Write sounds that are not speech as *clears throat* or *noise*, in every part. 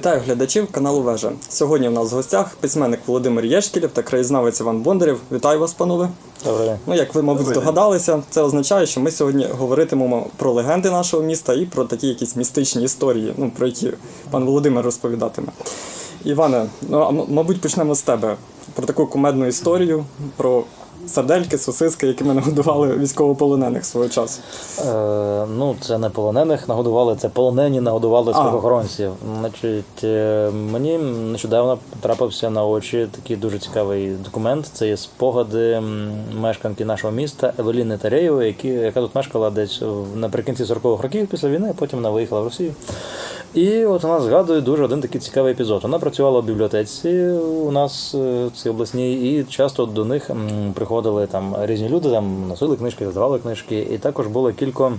Вітаю глядачів каналу Вежа. Сьогодні в нас в гостях письменник Володимир Єшкілєв та краєзнавець Іван Бондарєв. Вітаю вас, панове. Ну, як ви, мабуть, здогадалися, це означає, що ми сьогодні говоритимемо про легенди нашого міста і про такі якісь містичні історії, ну, про які пан Володимир розповідатиме. Іване, ну а мабуть, почнемо з тебе про таку кумедну історію, про сардельки, сосиски, якими нагодували військовополонених свого часу. Е, ну, це не полонених нагодували, це полонені нагодували своїх Значить, е, мені нещодавно трапився на очі такий дуже цікавий документ. Це є спогади мешканки нашого міста Евеліни Тареєвої, яка тут мешкала десь наприкінці 40-х років після війни, а потім вона виїхала в Росію. І от вона згадує дуже один такий цікавий епізод. Вона працювала в бібліотеці у нас е, в цій обласній, і часто до них приходили там різні люди, там носили книжки, здавали книжки, і також було кілька.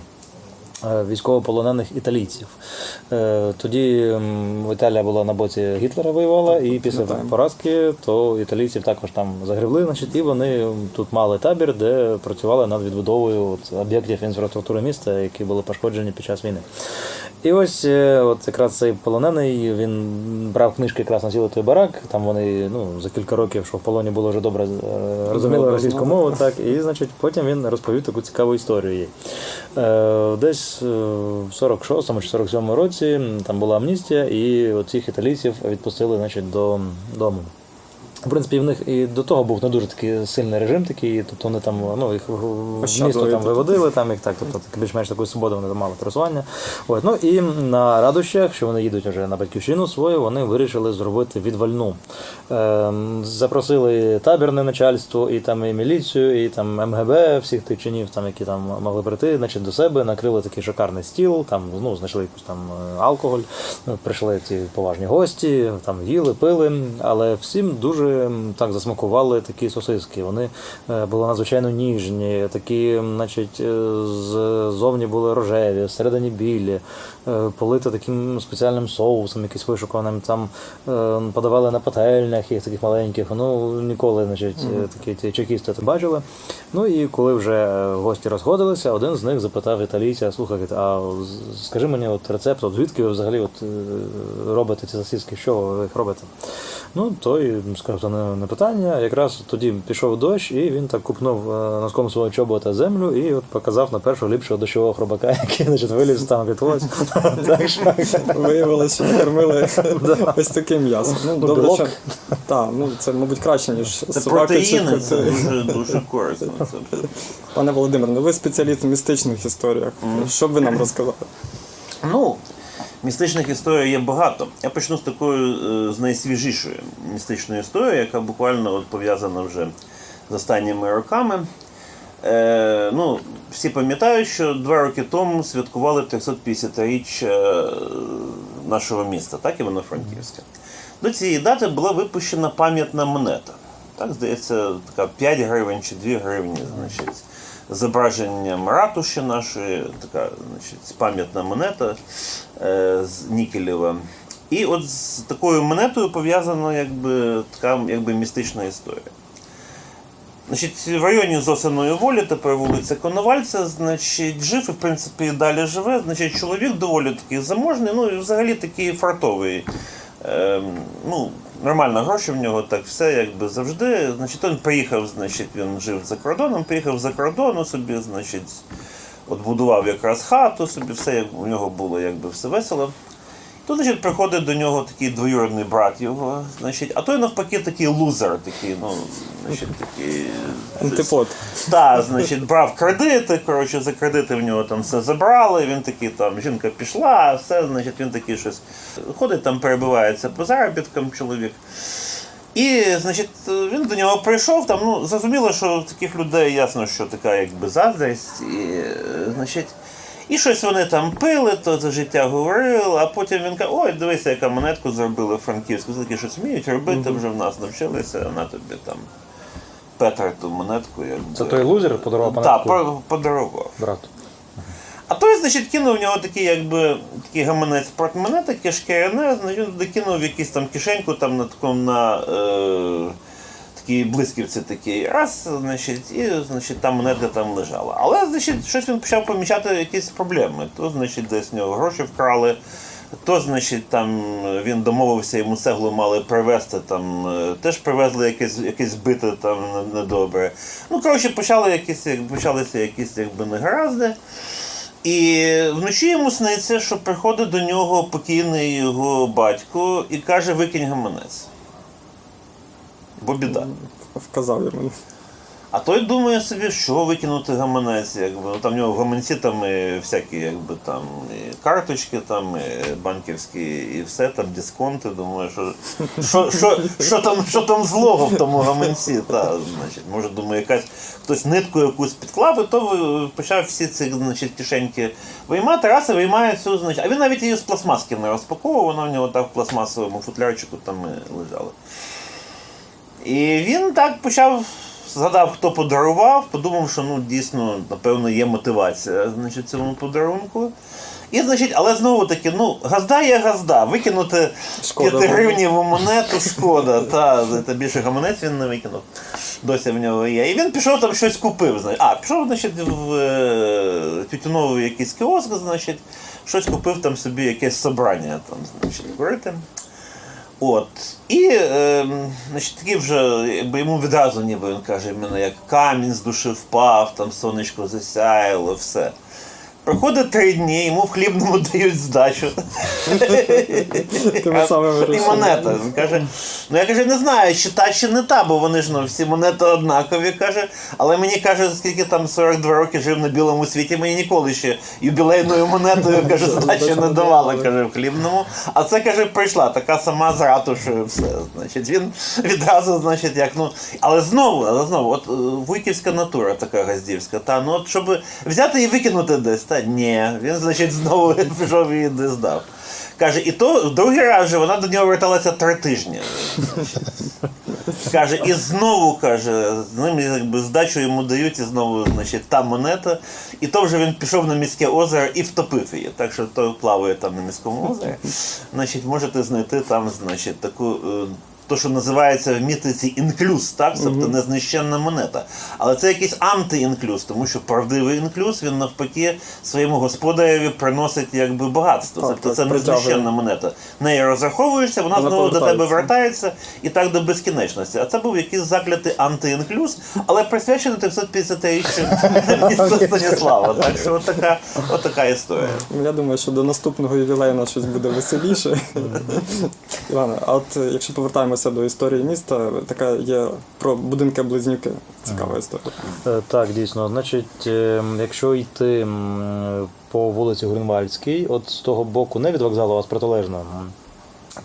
е, Військовополонених італійців. Е, Тоді Італія була на боці Гітлера воювала, і після Пам'ятаємо. поразки то італійців також там загребли. Значить, і вони тут мали табір, де працювали над відбудовою от, об'єктів інфраструктури міста, які були пошкоджені під час війни. І ось е, от якраз цей полонений він брав книжки якраз на цілий той барак. Там вони ну, за кілька років, що в полоні було вже добре е, розуміли російську мову, так і значить потім він розповів таку цікаву історію. їй. Е, Десь в 46-му чи 47-му році там була амністія, і цих італійців відпустили значить, до дому. В принципі, в них і до того був не дуже такий сильний режим, такий, тобто вони там ну, їх в- місто там виводили, там їх так, тобто так, більш-менш такої свободи вони мали пересування. От, ну і на радощах, що вони їдуть вже на батьківщину свою, вони вирішили зробити відвальну. Ем, запросили табірне начальство, і там і міліцію, і там МГБ, всіх тих чинів, там, які там могли прийти, значить, до себе, накрили такий шикарний стіл, там ну, знайшли якусь там е, алкоголь, прийшли ці поважні гості, там їли, пили, але всім дуже так засмакували такі сосиски. Вони е, були надзвичайно ніжні, такі, значить, е, ззовні були рожеві, всередині білі, полити таким спеціальним соусом, якийсь вишуканим. Там е, подавали на пательнях їх таких маленьких. Ну ніколи, значить, е, такі ті чекісти це бачили. Ну і коли вже е, гості розходилися, один з них запитав італійця: слухай, а скажи мені, от рецепт, от звідки ви взагалі от, е, робите ці сосиски, що ви їх робите? Ну, той сказав, то не, питання. Якраз тоді пішов дощ, і він так купнув е, носком свого чобота землю і от показав на першого ліпшого дощового хробака, *laughs* який значить, виліз там від ось. Так що Виявилося, що накормили ось таким м'ясом. Ну, добре, що... Так, ну це, мабуть, краще, ніж Це собаки чи протеїни, це коти. дуже, дуже корисно. Це Пане Володимир, ну ви спеціаліст у містичних історіях. Що б ви нам розказали? Ну, містичних історій є багато. Я почну з такою е, з найсвіжішої містичної історії, яка буквально от пов'язана вже з останніми роками. Е, ну, всі пам'ятають, що два роки тому святкували 350-річчя е, нашого міста, так, Івано-Франківська. До цієї дати була випущена пам'ятна монета. Так, здається, така 5 гривень чи 2 гривні, значить, зображенням ратуші нашої, така значить, пам'ятна монета е, з Нікелєва. І от з такою монетою пов'язана якби, така якби містична історія. Значить, в районі Зосиної волі, тепер вулиця Коновальця, значить, жив і в принципі далі живе. Значить, чоловік доволі такий заможний, ну і взагалі такий фартовий. Ем, ну, нормально гроші в нього, так все якби завжди. Значить, він приїхав, значить, він жив за кордоном, приїхав за кордону собі, значить, от будував якраз хату собі, все як у нього було якби все весело. Тут, значить, приходить до нього такий двоюродний брат його, значить, а той навпаки такий лузер, такий, ну, значить, такий. *laughs* Антипод. Так, значить, брав кредити, коротше, за кредити в нього там все забрали, він такий там, жінка пішла, все, значить, він такий щось ходить там, перебивається по заробіткам чоловік. І, значить, він до нього прийшов, там, ну, зрозуміло, що таких людей ясно, що така якби заздрість, і, е, значить, і щось вони там пили, то за життя говорили, а потім він каже, ой, дивися, яка монетку зробили Франківську, такі щось вміють робити, вже в нас навчилися, на тобі там Петр ту монетку. Якби. це той лузер подарував Так, панатку подарував. брату. А той, значить, кинув в нього такий, якби такий гаманець портмоне, таке шкіряне, значить, він докинув в якусь там кишеньку там на такому на е, такій блисківці такій. Раз, значить, і значить, там монета там лежала. Але значить, щось він почав помічати якісь проблеми. То, значить, десь в нього гроші вкрали. То, значить, там він домовився, йому цеглу мали привезти, там е, теж привезли якесь, якесь бите там не- недобре. Ну, коротше, почали якісь, як- почалися якісь якби негаразди. І вночі йому сниться, що приходить до нього покійний його батько і каже: викинь гаманець. Бо біда. Вказав йому. А той думає собі, що викинути гаманець, якби ну там в нього в гаманці там і всякі, якби там і карточки, там і банківські, і все там дисконти. Думаю, що що, що, що там, що там злого в тому гаманці? Та, значить, може, думаю, якась хтось нитку якусь підклав, і то почав всі ці значить, кишеньки виймати. Раз і виймає цю, значить, а він навіть її з пластмаски не розпаковував, вона в нього так в пластмасовому футлярчику там лежала. І він так почав, згадав, хто подарував, подумав, що ну дійсно, напевно, є мотивація значить, цьому подарунку. І, значить, але знову таки, ну, газда є газда. Викинути Шкода 5 гривневу монету шкода. *laughs* Та, та більше гаманець він не викинув. Досі в нього є. І він пішов там щось купив. Значить. А, пішов, значить, в е, тютюновий якийсь кіоск, значить, щось купив там собі якесь собрання там, значить, курити. От. І е, значить, такі вже, якби йому відразу ніби він каже, мене як камінь з душі впав, там сонечко засяяло, все. Проходить три дні, йому в хлібному *laughs* дають здачу. Тими самими І монета. Каже, ну я каже, не знаю, чи та, чи не та, бо вони ж ну, всі монети однакові, каже. Але мені каже, скільки там 42 роки жив на білому світі, мені ніколи ще юбілейною монетою *laughs* каже, здачі не давали, каже, в хлібному. А це каже, прийшла така сама з ратушею, все. Значить, він відразу, значить, як ну. Але знову, але знову, от е, вуйківська натура така газдівська. Та ну от щоб взяти і викинути десь, та ні. Він, значить, знову пішов і не здав. Каже, і то другий раз же вона до нього верталася три тижні. Каже, і знову каже, з ним якби здачу йому дають, і знову, значить, та монета. І то вже він пішов на міське озеро і втопив її. Так що той плаває там на міському озері. Значить, можете знайти там, значить, таку. То, що називається в мітиці інклюз, так? тобто незнищенна монета. Але це якийсь антиінклюз, тому що правдивий інклюз він навпаки своєму господареві приносить якби багатство. Так, тобто так, це притягує. незнищенна монета. Нею розраховуєшся, вона, Вона знову до тебе вертається і так до безкінечності. А це був якийсь заклятий антиінклюз, але присвячений 350-річчю *laughs* міста Станіслава. Так що от така, от така історія. Ну, Я думаю, що до наступного ювілею у нас щось буде веселіше. Іване, а от якщо повертаємося до історії міста, така є про будинки-близнюки. Цікава історія. Е, Так, дійсно. Значить, е, якщо йти по вулиці Гринвальській, от з того боку, не від вокзалу, а з протилежного,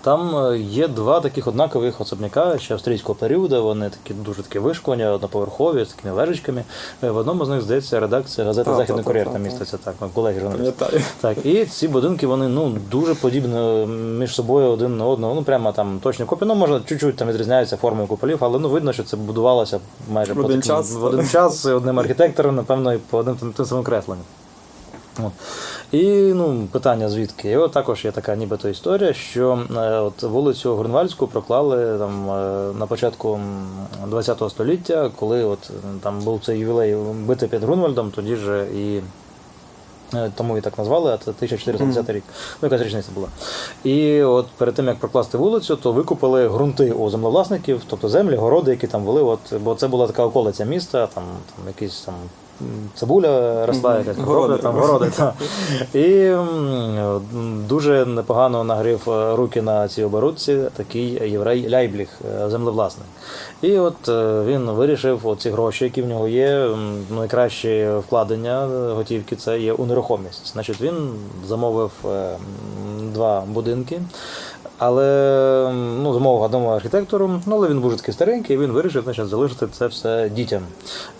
там е, є два таких однакових особняка ще австрійського періоду. Вони такі дуже такі вишкувані, одноповерхові, з такими вежечками. Е, В одному з них здається редакція газети Західний так, кур'єр там міститься так, ну, колеги журналісти. Так, і ці будинки вони ну дуже подібні між собою один на одного. Ну прямо там точно копії. Ну, може, чуть-чуть там відрізняються формою куполів, але ну видно, що це будувалося майже В по один таким- час. в один час одним архітектором, напевно, і по одним тим самим кресленням. От. І ну, питання звідки? І от також є така нібито історія, що е, от вулицю Грунвальську проклали там е, на початку ХХ століття, коли от там був цей ювілей бити під Грунвальдом, тоді ж і Е, Тому і так назвали, а це 1410 рік. Ну, якась річниця була. І от перед тим, як прокласти вулицю, то викупили ґрунти у землевласників, тобто землі, городи, які там вели. От, бо це була така околиця міста, там, там якісь там. Цибуля росла, якась Городи. городи, там городи. Та. І дуже непогано нагрів е, руки на цій оборудці такий єврей Ляйбліх, е, землевласник. І от е, він вирішив оці гроші, які в нього є, найкраще вкладення готівки це є у нерухомість. Значить, він замовив два будинки. Але ну, замовив одному архітектору, ну, але він був такий старенький, і він вирішив значить, залишити це все дітям.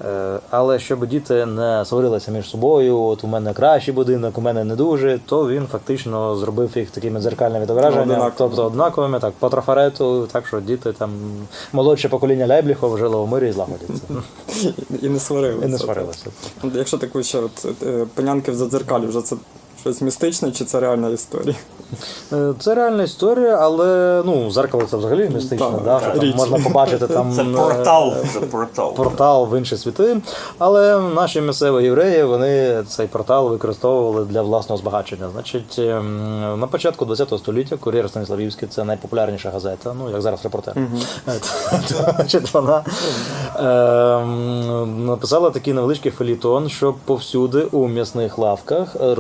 Е, але щоб діти не сварилися між собою, от у мене кращий будинок, у мене не дуже, то він фактично зробив їх такими дзеркальними відображеннями, Однаково. тобто однаковими, так, по трафарету, так що діти там молодше покоління Ляйбліхов жило в мирі і злагодяться. І не сварилися. І не сварилися. Якщо таку ще от, е, панянки в задзеркалі, вже це щось містичне, чи це реальна історія? Е, Це реальна історія, але ну, зеркало це взагалі містичне, Так, да, що там можна побачити там Це е, портал. Це портал. портал в інші світи. Але наші місцеві євреї вони цей портал використовували для власного збагачення. Значить, ем, на початку ХХ століття Кур'єр Станіславівський це найпопулярніша газета, ну як зараз репортер. Е, *laughs* Значить, вона ем, написала такий невеличкий фелітон, що повсюди у м'ясних лавках е,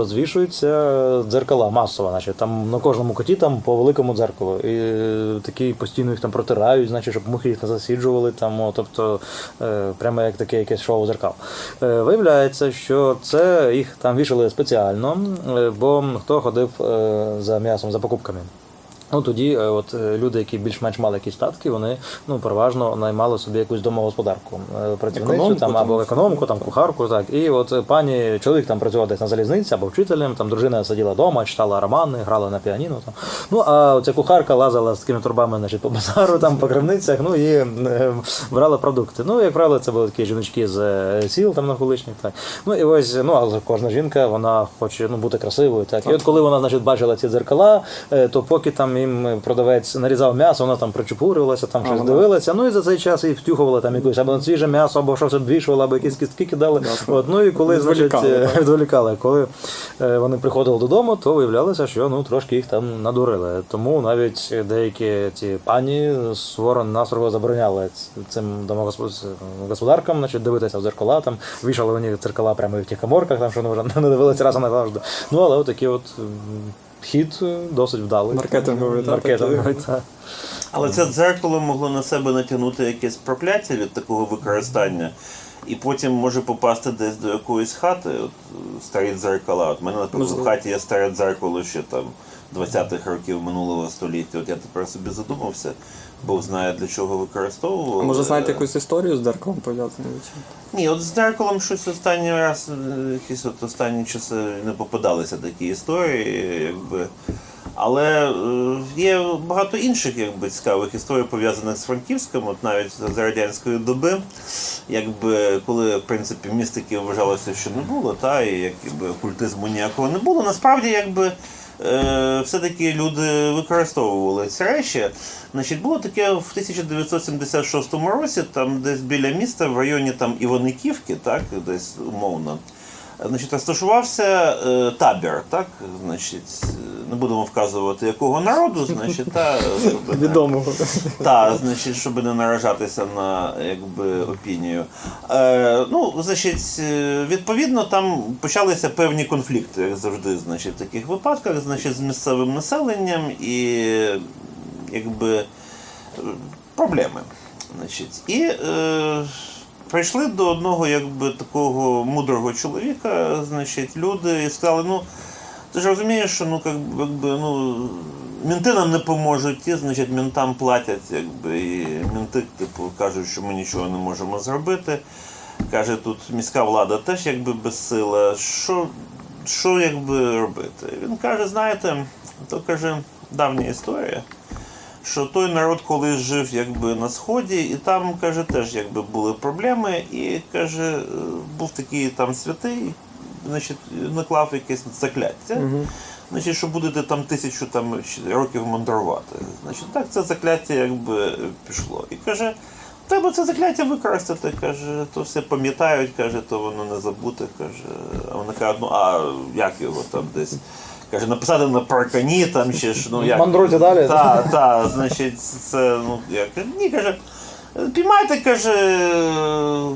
розвішуються дзеркала масово. Значить, там на кожному коті там по великому дзеркалу. І е, такі постійно їх там протирають, значить, щоб мухи їх не засіджували. Там, о, тобто, е, прямо як таке якесь шоу зеркал. Е, Виявляється, що це їх там вішали спеціально, е, бо хто ходив е, за м'ясом, за покупками. Ну тоді, е, от е, люди, які більш-менш мали якісь статки, вони ну переважно наймали собі якусь домогосподарку, е, працівницю Економку там або економку, там кухарку. Так і от пані чоловік там працював десь на залізниці або вчителем, там дружина сиділа вдома, читала романи, грала на піаніно. Там ну а ця кухарка лазила з такими турбами, значить, по базару, там по крамницях, ну і брала продукти. Ну як правило, це були такі жіночки з сіл там навколишніх. Так ну і ось ну але кожна жінка вона хоче ну бути красивою. Так і от коли вона значить бачила ці дзеркала, то поки там їм продавець нарізав м'ясо, вона там причепурювалася, там щось дивилася. Ну і за цей час і втюхувала там якусь або свіже м'ясо, або щось обвішувала, або якісь кістки кидали. От, ну і коли значить, Відволікали, е, відволікали. *laughs* Коли е, вони приходили додому, то виявлялося, що ну трошки їх там надурили. Тому навіть деякі ці пані суворо настрого забороняли цим домогосподаркам, значить, дивитися в дзеркала, там вішали у них дзеркала прямо в тих коморках, там що вони вже *laughs* не дивилися раз назавжди. Ну але отакий от хід е, досить вдалий. Маркетинговий, так, Маркетинговий, так. Але це дзеркало могло на себе натягнути якесь прокляття від такого використання. І потім може попасти десь до якоїсь хати, от старі дзеркала. От мене, наприклад, в хаті є старе дзеркало ще там 20-х років минулого століття. От я тепер собі задумався, Бог знає для чого використовував. А може знаєте Е, якусь історію з дзеркалом пов'язану? Ні, от з дзеркалом щось останній раз, е, якісь от останні часи не попадалися такі історії, якби. Але е, є багато інших якби, цікавих історій, пов'язаних з Франківськом, от навіть за радянської доби, якби, коли в принципі містики вважалося, що не було, та, і якби, окультизму ніякого не було. Насправді, якби. Е, все-таки люди використовували ці речі. Значить, було таке в 1976 році, там десь біля міста, в районі там Іваниківки, так, десь умовно. Значить, розташувався е, табір, так, значить, не будемо вказувати якого народу, значить, та, щоб Відомого. та, значить, щоб не наражатися на якби, опінію. Е, ну, значить, е, відповідно, там почалися певні конфлікти, як завжди, значить, в таких випадках, значить, з місцевим населенням і якби проблеми. Значить, і е, прийшли до одного якби, такого мудрого чоловіка, значить, люди і сказали, ну. Ти ж розумієш, що ну, якби, ну, мінти нам не поможуть, ті, значить, мінтам платять, якби, і мінти, типу, кажуть, що ми нічого не можемо зробити. Каже, тут міська влада теж якби безсила. Що, що якби робити? Він каже, знаєте, то каже, давня історія. Що той народ колись жив якби на сході, і там каже, теж якби були проблеми, і каже, е, був такий там святий, значить, наклав якесь закляття. Значить, що будете там тисячу там років мандрувати. Значить, так це закляття якби пішло. І каже, треба це закляття використати. Каже, то все пам'ятають, каже, то воно не забуте. Каже, а вони кажуть, ну а як його там десь. Каже, написати на паркані там ще ж, ну як. Мандруйте далі. Так, так, значить, це, ну, як. Ні, каже. Піймайте, каже,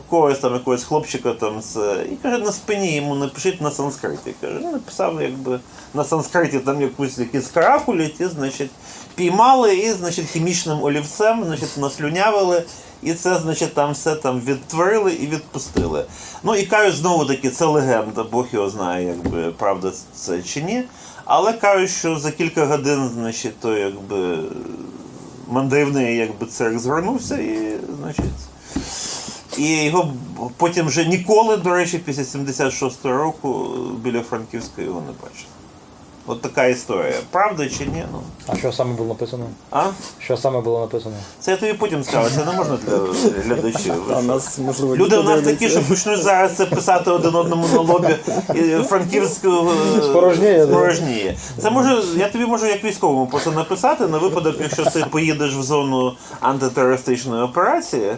когось там, якогось хлопчика там це. І каже, на спині йому напишіть на санскриті. Каже, ну написав якби на санскриті там якусь якісь каракулі, ті, значить, піймали і, значить, хімічним олівцем, значить, наслюнявили. І це, значить, там все там відтворили і відпустили. Ну і кажуть, знову таки, це легенда, Бог його знає, якби правда це чи ні. Але кажуть, що за кілька годин, значить, то якби мандрівний якби цирк згорнувся і, значить. І його потім вже ніколи, до речі, після 76-го року біля Франківська його не бачили. От така історія. Правда чи ні? Ну. А що саме було написано? А? Що саме було написано? Це я тобі потім скажу, це не можна для глядачів. А нас можливо Люди в нас такі, що почнуть зараз це писати один одному на лобі і франківську е, Спорожніє, да? спорожніє. Це може, я тобі можу як військовому просто написати на випадок, якщо ти поїдеш в зону антитерористичної операції.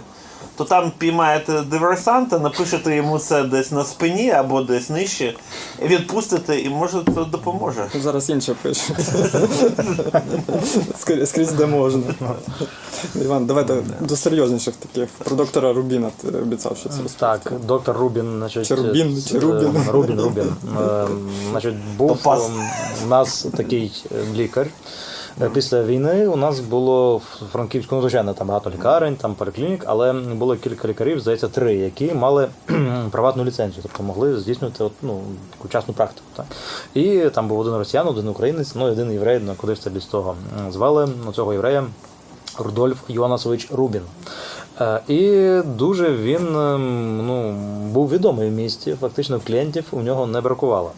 То там піймаєте диверсанта, напишете йому це десь на спині або десь нижче, відпустите, і може це допоможе. Зараз інше пише. Скрізь, скрізь де можна. Іван, давайте до серйозніших таких. Про доктора Рубіна ти обіцяв, що це розповісти. Так, доктор Рубін, значить, Чи Рубін, е, чи Рубін? е, Рубін, Рубін. Е, Значить, був Попас. ем, у нас такий е, лікар. Е, Після війни у нас було в Франківську, ну, звичайно, там багато лікарень, там поліклінік, але було кілька лікарів, здається, три, які мали *clears throat* приватну ліцензію, тобто могли здійснювати ну, таку частну практику. Так. І там був один росіян, один українець, ну один єврей, ну куди ж це без того. Звали ну, цього єврея Рудольф Йонасович Рубін. Е, І дуже він ем, ну, був відомий в місті, фактично клієнтів у нього не бракувало.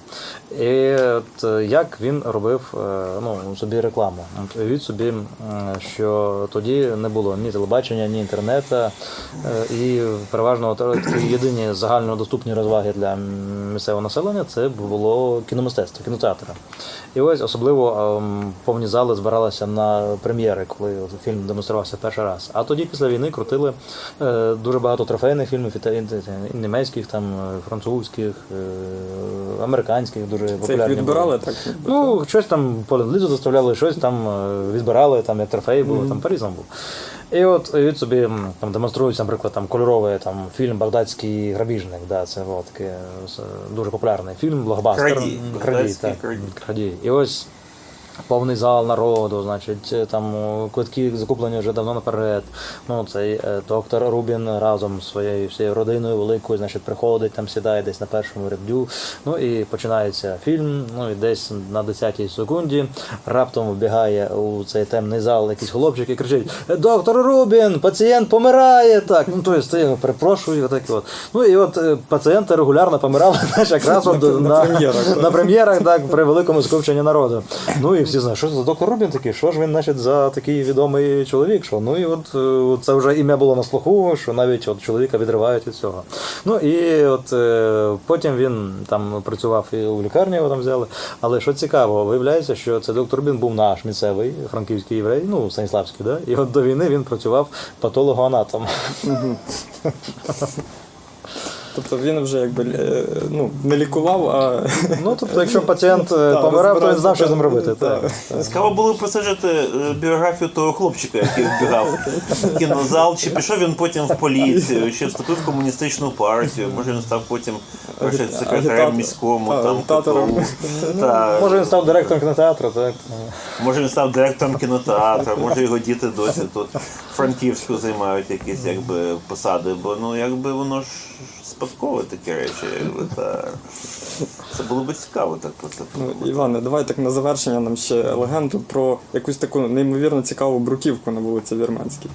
І от е, як він робив е, ну, собі рекламу? Уявіть собі, що тоді не було ні телебачення, ні інтернету, е, і переважно такі єдині загальнодоступні розваги для місцевого населення це було кіномистецтво, кінотеатри. І ось особливо повні зали збиралися на прем'єри, коли фільм демонструвався перший раз. А тоді після війни крутили дуже багато трофейних фільмів, і, німецьких, там, французьких, американських, дуже Це їх популярні. відбирали, були. так? Ну, щось там по ленд-лізу доставляли, щось там е, відбирали, там як трофеї було, там по-різному було. І от від собі там демонструється, наприклад, там кольоровий там фільм Багдадський грабіжник. Да, це було такий, е, дуже популярний фільм, блокбастер. Крадій. Крадій, так. Крадій. І ось повний зал народу, значить, е, там о, квитки закуплені вже давно наперед. Ну, цей е, доктор Рубін разом з своєю всією родиною великою, значить, приходить, там сідає десь на першому ряду. Ну і починається фільм. Ну і десь на 10-й секунді раптом вбігає у цей темний зал якийсь хлопчик і кричить: Доктор Рубін, пацієнт помирає! Так, ну то есть, я його перепрошую, отак от. Ну і от е, пацієнти регулярно помирали, *laughs* знаєш, якраз На- на прем'єрах, на прем'єрах, так, при великому скупченні народу. Ну і всі знають, що це за доктор Рубін такий, що ж він, значить, за такий відомий чоловік. Що? Ну і от е, це вже ім'я було на слуху, що навіть от чоловіка відривають від цього. Ну і от е, потім він там працював і у лікарні, його там взяли. Але що цікаво, виявляється, що це доктор Рубін був наш місцевий франківський єврей, ну Станіславський, да? і от до війни він працював патологоанатом. *laughs* Тобто він вже якби е, ну, не лікував, а Ну тобто, якщо пацієнт е, *laughs* помирав, то він знав, що з ним *laughs* робити. Цікаво було посаджити е, біографію того хлопчика, який вбігав в кінозал, чи пішов він потім в поліцію, чи вступив в комуністичну партію, може він став потім секретарем міському, там. КПУ. Може він став директором кінотеатру, так? може він став директором кінотеатру, може його діти досі тут Франківську займають якісь якби посади, бо ну якби воно ж спадкове такі речі. Та. Це було би цікаво так про це Ну, подумати. Іване, давай так на завершення нам ще легенду про якусь таку неймовірно цікаву бруківку на вулиці Вірменській.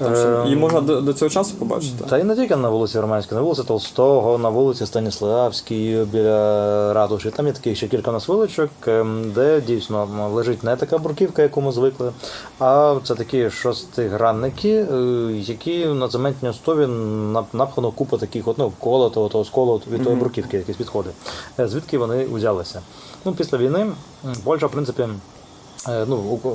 Ем. Її можна до, до цього часу побачити. Та й не тільки на вулиці Романській, на вулиці Толстого, на вулиці Станіславській, біля ратуші. Там є таких ще кілька у нас вуличок, ем, де дійсно лежить не така бурківка, яку ми звикли, а це такі шостигранники, е, які на цементній основі напхано купа таких от, ну, колотого, того сколу від тої бурківки, якісь відходи. Е, Звідки вони узялися? Ну, після війни Польща, в принципі. Е, Ну, у- е,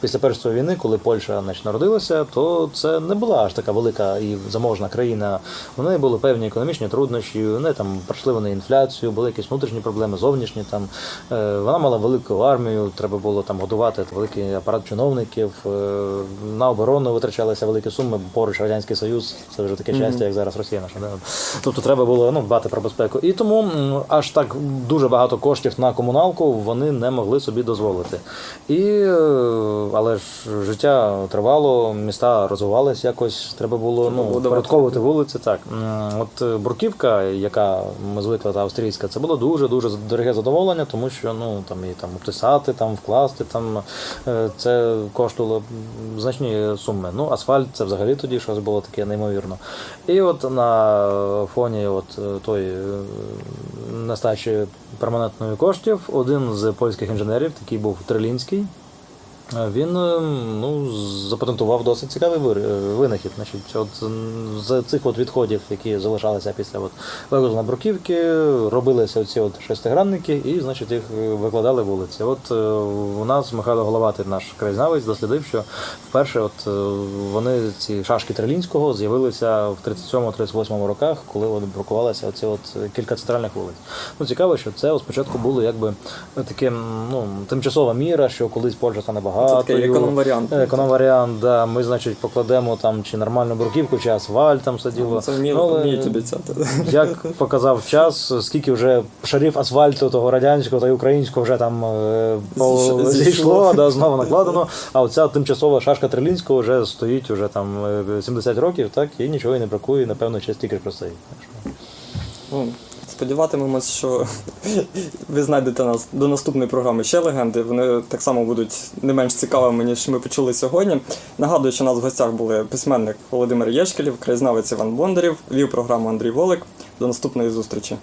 після Першої війни, коли Польща значить, народилася, то це не була аж така велика і заможна країна. У неї були певні економічні труднощі, вони там пройшли вони інфляцію, були якісь внутрішні проблеми, зовнішні. Там. Е, Вона мала велику армію, треба було там годувати великий апарат чиновників. На оборону витрачалися великі суми, поруч Радянський Союз, це вже таке щастя, як зараз Росія наша. Да? Тобто треба було ну, дбати про безпеку. І тому аж так дуже багато коштів на комуналку вони не могли собі дозволити. І, е, але ж життя тривало, міста розвивались якось, треба було Треба ну, порядковувати вулиці. Так. От е, Бурківка, яка ми звикли, та австрійська, це було дуже-дуже дороге задоволення, тому що ну, там, і там, обтисати, там, вкласти, там, е, це коштувало значні суми. Ну, асфальт це взагалі тоді щось було таке неймовірно. І от на фоні от е, нестачі перманентної коштів, один з польських інженерів, такий був Трилінський, він е, ну, запатентував досить цікавий е, винахід. Значить, от з цих от відходів, які залишалися після от бруківки, робилися оці от шестигранники, і значить їх викладали вулиці. От е, у нас Михайло Головатий, наш краєзнавець, дослідив, що вперше от вони ці шашки Трилінського з'явилися в 37-38 роках, коли от брукувалися оці от кілька центральних вулиць. Ну цікаво, що це спочатку було якби таке ну тимчасова міра, що колись Польща стане Це багатою. такий економ-варіант. Економ варіант, да. Ми, значить, покладемо там чи нормальну бруківку, чи асфальт там. Це вміє, Ну, але вміють обіцяти. *laughs* Як показав час, скільки вже шарів асфальту того радянського та й українського вже там е, Зійшло. зійшло, *laughs* да, знову накладено. А оця тимчасова шашка Трилінського вже стоїть уже там е, 70 років, так, і нічого і не бракує, напевно, ще стільки ж Ну, сподіватимемось, що *laughs* ви знайдете нас до наступної програми ще легенди. Вони так само будуть не менш цікавими, ніж ми почули сьогодні. Нагадую, що у нас в гостях були письменник Володимир Єшкелів, краєзнавець Іван Бондарів, вів програму Андрій Волик. До наступної зустрічі.